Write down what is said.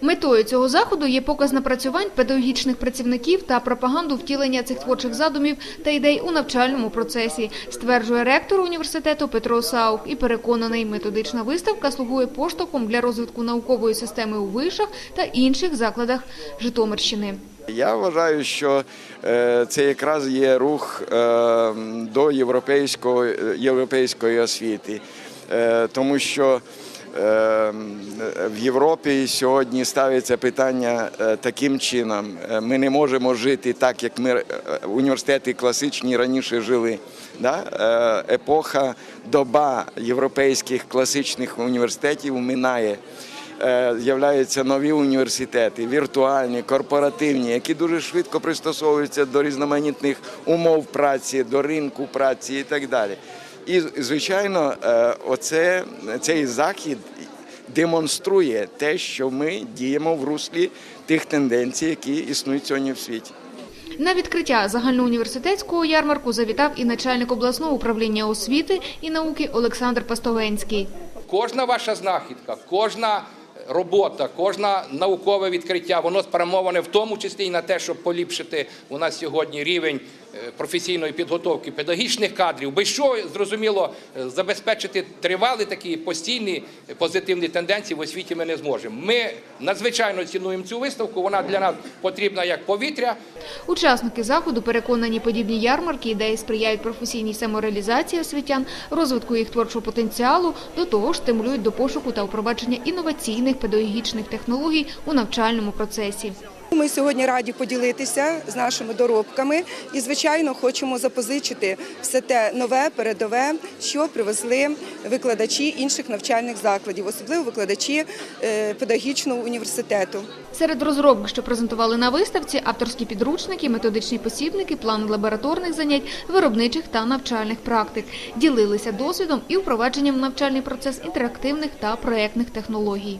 Метою цього заходу є показ напрацювань педагогічних працівників та пропаганду втілення цих творчих задумів та ідей у навчальному процесі, стверджує ректор університету Петро Саук і переконаний, методична виставка слугує поштовхом для розвитку наукової системи у вишах та інших закладах Житомирщини. Я вважаю, що е, це якраз є рух е, до європейської, європейської освіти, Е, тому що в Європі сьогодні ставиться питання е, таким чином. Е, Ми не можемо жити так, як ми е, університети класичні раніше жили. Да? Епоха, доба європейських класичних університетів минає. З'являються нові університети, віртуальні, корпоративні, які дуже швидко пристосовуються до різноманітних умов праці, до ринку праці і так далі. І, звичайно, е, оце, цей захід демонструє те, що ми діємо в руслі тих тенденцій, які існують сьогодні в світі. На відкриття загальноуніверситетського ярмарку завітав і начальник обласного управління освіти і науки Олександр Пастовенський. Кожна ваша знахідка, кожна робота, кожне наукове відкриття, воно спрямоване в тому числі і на те, щоб поліпшити у нас сьогодні рівень професійної підготовки педагогічних кадрів, без що, зрозуміло, е, забезпечити тривалі такі постійні позитивні тенденції в освіті ми не зможемо. Ми надзвичайно цінуємо цю виставку, вона для нас потрібна як повітря, Учасники заходу переконані, подібні ярмарки ідеї сприяють професійній самореалізації освітян, розвитку їх творчого потенціалу, до того ж стимулюють до пошуку та впровадження інноваційних педагогічних технологій у навчальному процесі. Ми сьогодні раді поділитися з нашими доробками і, звичайно, хочемо запозичити все те нове, передове, що привезли викладачі інших навчальних закладів, особливо викладачі е, педагогічного університету. Серед розробок, що презентували на виставці, авторські підручники, методичні посібники, плани лабораторних занять, виробничих та навчальних практик. Ділилися досвідом і впровадженням в навчальний процес інтерактивних та проектних технологій.